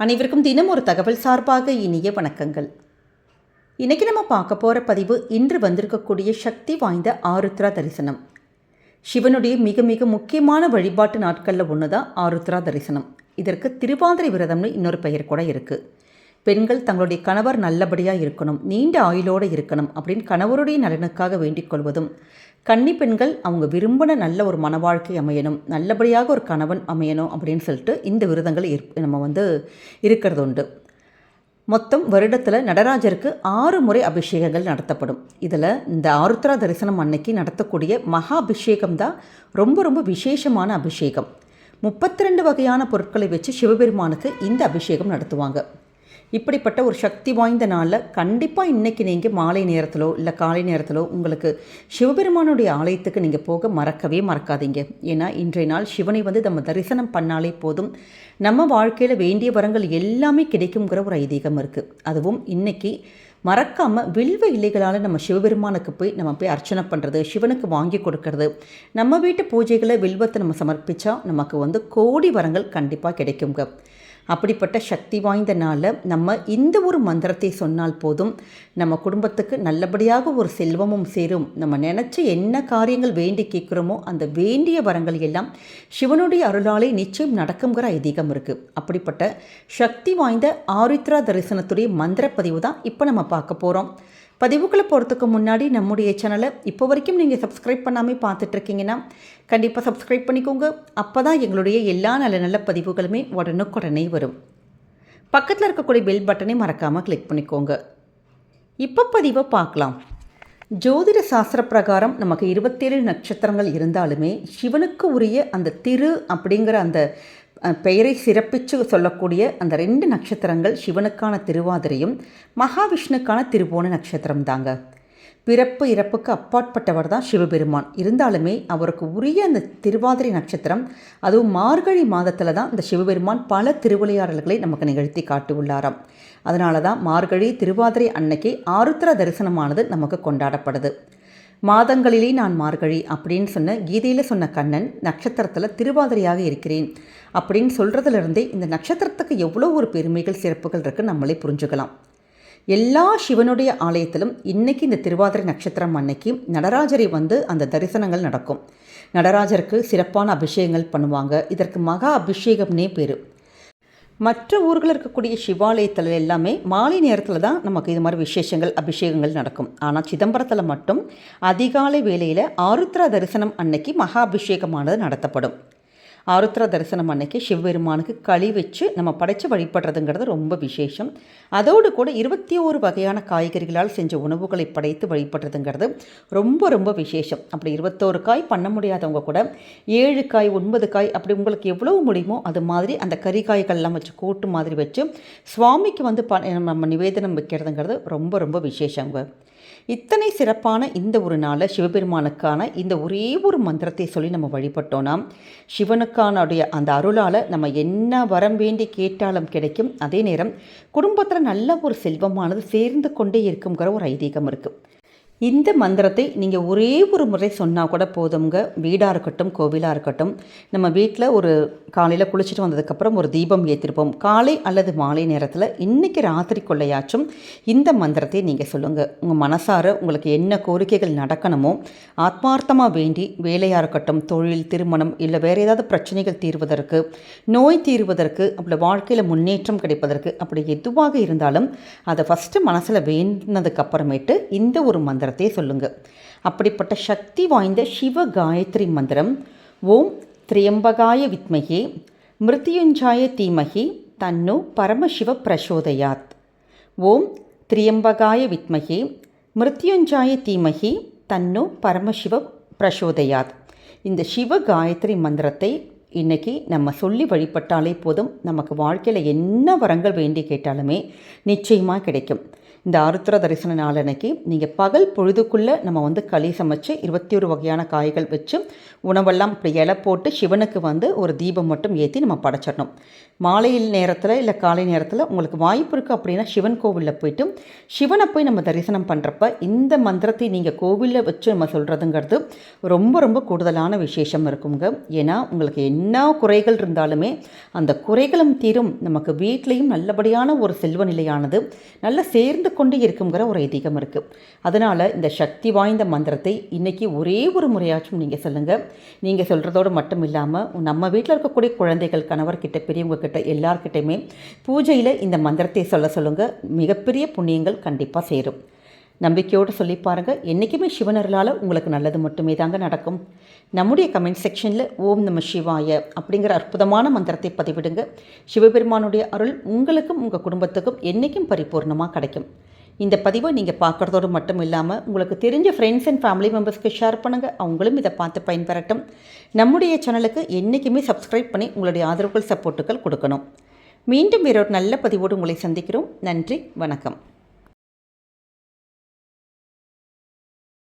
அனைவருக்கும் தினம் ஒரு தகவல் சார்பாக இனிய வணக்கங்கள். இன்றைக்கி நம்ம பார்க்க போகிற பதிவு இன்று வந்திருக்கக்கூடிய சக்தி வாய்ந்த ஆருத்ரா தரிசனம். சிவனுடைய மிக மிக முக்கியமான வழிபாட்டு நாட்களில் ஒன்று தான் ஆருத்ரா தரிசனம். இதற்கு திருவாதிரை விரதம்னு இன்னொரு பெயர் கூட இருக்குது பெண்கள் தங்களுடைய கணவர் நல்லபடியாக இருக்கணும் நீண்ட ஆயுளோடு இருக்கணும் அப்படின்னு கணவருடைய நலனுக்காக வேண்டிக் கொள்வதும் கன்னி பெண்கள் அவங்க விரும்பின நல்ல ஒரு மன வாழ்க்கை அமையணும் நல்லபடியாக ஒரு கணவன் அமையணும் அப்படின்னு சொல்லிட்டு இந்த விரதங்கள் இருப் நம்ம வந்து இருக்கிறது உண்டு. மொத்தம் வருடத்தில் நடராஜருக்கு ஆறு முறை அபிஷேகங்கள் நடத்தப்படும். இதில் இந்த ஆருத்ரா தரிசனம் அன்னைக்கு நடத்தக்கூடிய மகா அபிஷேகம் தான் ரொம்ப ரொம்ப விசேஷமான அபிஷேகம். முப்பத்தி ரெண்டு வகையான பொருட்களை வச்சு சிவபெருமானுக்கு இந்த அபிஷேகம் நடத்துவாங்க. இப்படிப்பட்ட ஒரு சக்தி வாய்ந்த நாளில் கண்டிப்பாக இன்றைக்கி நீங்கள் மாலை நேரத்திலோ இல்லை காலை நேரத்திலோ உங்களுக்கு சிவபெருமானுடைய ஆலயத்துக்கு நீங்கள் போக மறக்கவே மறக்காதீங்க. ஏன்னா இன்றைய நாள் சிவனை வந்து நம்ம தரிசனம் பண்ணாலே போதும். நம்ம வாழ்க்கையில் வேண்டிய வரங்கள் எல்லாமே கிடைக்குங்கிற ஒரு ஐதீகம் இருக்குது அதுவும் இன்றைக்கி மறக்காமல் வில்வ இலைகளால் நம்ம சிவபெருமானுக்கு போய் நம்ம போய் அர்ச்சனை பண்ணுறது சிவனுக்கு வாங்கி கொடுக்கறது நம்ம வீட்டு பூஜைகளை வில்வத்தை நம்ம சமர்ப்பித்தா நமக்கு வந்து கோடி வரங்கள் கண்டிப்பாக கிடைக்குங்க. அப்படிப்பட்ட சக்தி வாய்ந்த நாளில் நம்ம இந்த ஒரு மந்திரத்தை சொன்னால் போதும் நம்ம குடும்பத்துக்கு நல்லபடியாக ஒரு செல்வமும் சேரும். நம்ம நினச்ச என்ன காரியங்கள் வேண்டி கேட்குறோமோ அந்த வேண்டிய வரங்கள் எல்லாம் சிவனுடைய அருளாலே நிச்சயம் நடக்குங்கிற ஐதீகம் இருக்குது அப்படிப்பட்ட சக்தி வாய்ந்த ஆரித்ரா தரிசனத்துடைய மந்திர பதிவு தான் இப்போ நம்ம பார்க்க போகிறோம் பதிவுக்குள்ளே போகிறதுக்கு முன்னாடி நம்முடைய சேனலை இப்போ வரைக்கும் நீங்கள் சப்ஸ்கிரைப் பண்ணாமல் பார்த்துட்ருக்கீங்கன்னா கண்டிப்பாக சப்ஸ்கிரைப் பண்ணிக்கோங்க. அப்போ தான் எங்களுடைய எல்லா நல்ல நல்ல பதிவுகளுமே உடனுக்குடனே வரும். பக்கத்தில் இருக்கக்கூடிய பெல் பட்டனை மறக்காமல் கிளிக் பண்ணிக்கோங்க. இப்போ பதிவை பார்க்கலாம். ஜோதிட சாஸ்திர பிரகாரம் நமக்கு இருபத்தேழு நட்சத்திரங்கள் இருந்தாலுமே சிவனுக்கு உரிய அந்த திரு அப்படிங்கிற அந்த பெயரை சிறப்பித்து சொல்லக்கூடிய அந்த ரெண்டு நட்சத்திரங்கள் சிவனுக்கான திருவாதிரையும் மகாவிஷ்ணுக்கான திருவோண நட்சத்திரம் தாங்க பிறப்பு இறப்புக்கு அப்பாற்பட்டவர் தான் சிவபெருமான். இருந்தாலுமே அவருக்கு உரிய அந்த திருவாதிரை நட்சத்திரம் அதுவும் மார்கழி மாதத்தில் தான் இந்த சிவபெருமான் பல திருவிளையாடல்களை நமக்கு நிகழ்த்தி காட்டியுள்ளாராம். அதனால தான் மார்கழி திருவாதிரை அன்னைக்கு ஆருத்ர தரிசனமானது நமக்கு கொண்டாடப்படுது. மாதங்களிலே நான் மார்கழி அப்படின்னு சொன்ன கீதையில் சொன்ன கண்ணன் நட்சத்திரத்தில் திருவாதிரையாக இருக்கிறேன் அப்படின்னு சொல்கிறதுலேருந்தே இந்த நட்சத்திரத்துக்கு எவ்வளோ ஒரு பெருமைகள் சிறப்புகள் இருக்குது நம்மளே புரிஞ்சுக்கலாம். எல்லா சிவனுடைய ஆலயத்திலும் இன்றைக்கி இந்த திருவாதிரை நட்சத்திரம் அன்னைக்கு நடராஜரை வந்து அந்த தரிசனங்கள் நடக்கும். நடராஜருக்கு சிறப்பான அபிஷேகங்கள் பண்ணுவாங்க. இதற்கு மகா அபிஷேகம்னே பேர். மற்ற ஊர்களில் இருக்கக்கூடிய சிவாலயத்தில் எல்லாமே மாலை நேரத்தில் தான் நமக்கு இது மாதிரி விசேஷங்கள் அபிஷேகங்கள் நடக்கும். ஆனால் சிதம்பரத்தில் மட்டும் அதிகாலை வேளையில் ஆருத்ரா தரிசனம் அன்னைக்கு மகா அபிஷேகமானது நடத்தப்படும். ஆருத்ரா தரிசனம் அன்னைக்கு சிவபெருமானுக்கு களி வச்சு நம்ம படைத்து வழிபடுறதுங்கிறது ரொம்ப விசேஷம். அதோடு கூட இருபத்தி ஓரு வகையான காய்கறிகளால் செஞ்ச உணவுகளை படைத்து வழிபடுறதுங்கிறது ரொம்ப ரொம்ப விசேஷம். அப்படி இருபத்தோரு காய் பண்ண முடியாதவங்க கூட ஏழு காய் ஒன்பது காய் அப்படி உங்களுக்கு எவ்வளவு முடியுமோ அது மாதிரி அந்த கறிக்காய்கள்லாம் வச்சு கூட்டு மாதிரி வச்சு சுவாமிக்கு வந்து ப நம்ம நிவேதனம் வைக்கிறதுங்கிறது ரொம்ப ரொம்ப விசேஷங்க. இத்தனை சிறப்பான இந்த ஒரு நாளில் சிவபெருமானுக்கான இந்த ஒரே ஒரு மந்திரத்தை சொல்லி நம்ம வழிபட்டோன்னா சிவனுக்கானுடைய அந்த அருளால் நம்ம என்ன வரம் வேண்டி கேட்டாலும் கிடைக்கும். அதே நேரம் குடும்பத்தில் நல்ல ஒரு செல்வமானது சேர்ந்து கொண்டே இருக்குங்கிற ஒரு ஐதீகம் இருக்குது இந்த மந்திரத்தை நீங்கள் ஒரே ஒரு முறை சொன்னால் கூட போதுங்க வீடாக இருக்கட்டும் கோவிலாக இருக்கட்டும். நம்ம வீட்டில் ஒரு காலையில் குளிச்சுட்டு வந்ததுக்கப்புறம் ஒரு தீபம் ஏற்றிருப்போம் காலை அல்லது மாலை நேரத்தில் இன்றைக்கி ராத்திரிக்குள்ளையாச்சும் இந்த மந்திரத்தை நீங்கள் சொல்லுங்கள் உங்கள் மனசார உங்களுக்கு என்ன கோரிக்கைகள் நடக்கணுமோ ஆத்மார்த்தமாக வேண்டி வேலையாக இருக்கட்டும் தொழில் திருமணம் இல்லை வேறு ஏதாவது பிரச்சனைகள் தீர்வதற்கு நோய் தீர்வதற்கு அப்படி வாழ்க்கையில் முன்னேற்றம் கிடைப்பதற்கு அப்படி எதுவாக இருந்தாலும் அதை ஃபஸ்ட்டு மனசில் வேண்டினதுக்கப்புறமேட்டு இந்த ஒரு மந்திரம் மந்திரத்தை சொல்லுங்கள் அப்படிப்பட்ட சக்தி வாய்ந்த சிவ காயத்ரி மந்திரம் ஓம் திரியம்பகாய வித்மகே மிருத்யுஞ்சாய தீமகி தன்னு பரமசிவ பிரசோதயாத். ஓம் திரியம்பகாய வித்மகே மிருத்யுஞ்சாய தீமகி தன்னு பரமசிவ பிரசோதயாத். இந்த சிவ காயத்ரி மந்திரத்தை இன்றைக்கி நம்ம சொல்லி வழிபட்டாலே போதும் நமக்கு வாழ்க்கையில் என்ன வரங்கள் வேண்டி கேட்டாலுமே நிச்சயமாக கிடைக்கும். இந்த ஆருத்ர தரிசன நாளன்னைக்கு நீங்கள் பகல் பொழுதுக்குள்ளே நம்ம வந்து களி சமைச்சு இருபத்தி ஒரு வகையான காய்கள் வச்சு உணவெல்லாம் இப்படி இலை போட்டு சிவனுக்கு வந்து ஒரு தீபம் மட்டும் ஏற்றி நம்ம படைச்சிடணும். மாலையில் நேரத்தில் இல்லை காலை நேரத்தில் உங்களுக்கு வாய்ப்பு இருக்குது அப்படின்னா சிவன் கோவிலில் போயிட்டு சிவனை போய் நம்ம தரிசனம் பண்ணுறப்ப இந்த மந்திரத்தை நீங்கள் கோவிலில் வச்சு நம்ம சொல்கிறதுங்கிறது ரொம்ப ரொம்ப கூடுதலான விசேஷம் இருக்குங்க. ஏன்னா உங்களுக்கு என்ன குறைகள் இருந்தாலுமே அந்த குறைகளும் தீரும். நமக்கு வீட்லேயும் நல்லபடியான ஒரு செல்வ நிலையானது நல்லா சேர்ந்து கொண்டு இருக்குங்கிற ஒரு ஐதீகம் இருக்குது அதனால் இந்த சக்தி வாய்ந்த மந்திரத்தை இன்றைக்கி ஒரே ஒரு முறையாச்சும் நீங்கள் சொல்லுங்கள் நீங்கள் சொல்கிறதோடு மட்டும் இல்லாமல் நம்ம வீட்டில் இருக்கக்கூடிய குழந்தைகள் கணவர்கிட்ட பெரியவங்க கிட்ட எல்லார்கிட்டையுமே பூஜையில் இந்த மந்திரத்தை சொல்ல சொல்லுங்கள் மிகப்பெரிய புண்ணியங்கள் கண்டிப்பாக சேரும். நம்பிக்கையோடு சொல்லி பாருங்கள் என்றைக்குமே சிவனர்களால் உங்களுக்கு நல்லது மட்டுமே தாங்க நடக்கும். நம்முடைய கமெண்ட் செக்ஷனில் ஓம் நம சிவாய அப்படிங்கிற அற்புதமான மந்திரத்தை பதிவிடுங்க. சிவபெருமானுடைய அருள் உங்களுக்கும் உங்கள் குடும்பத்துக்கும் என்றைக்கும் பரிபூர்ணமாக கிடைக்கும். இந்த பதிவை நீங்கள் பார்க்குறதோடு மட்டும் இல்லாமல் உங்களுக்கு தெரிஞ்ச ஃப்ரெண்ட்ஸ் அண்ட் ஃபேமிலி மெம்பர்ஸ்க்கு ஷேர் பண்ணுங்கள் அவங்களும் இதை பார்த்து பயன்பெறட்டும். நம்முடைய சேனலுக்கு என்றைக்குமே சப்ஸ்கிரைப் பண்ணி உங்களுடைய ஆதரவுகள் சப்போர்ட்டுகள் கொடுக்கணும். மீண்டும் வேறொரு நல்ல பதிவோடு உங்களை சந்திக்கிறோம். நன்றி வணக்கம்.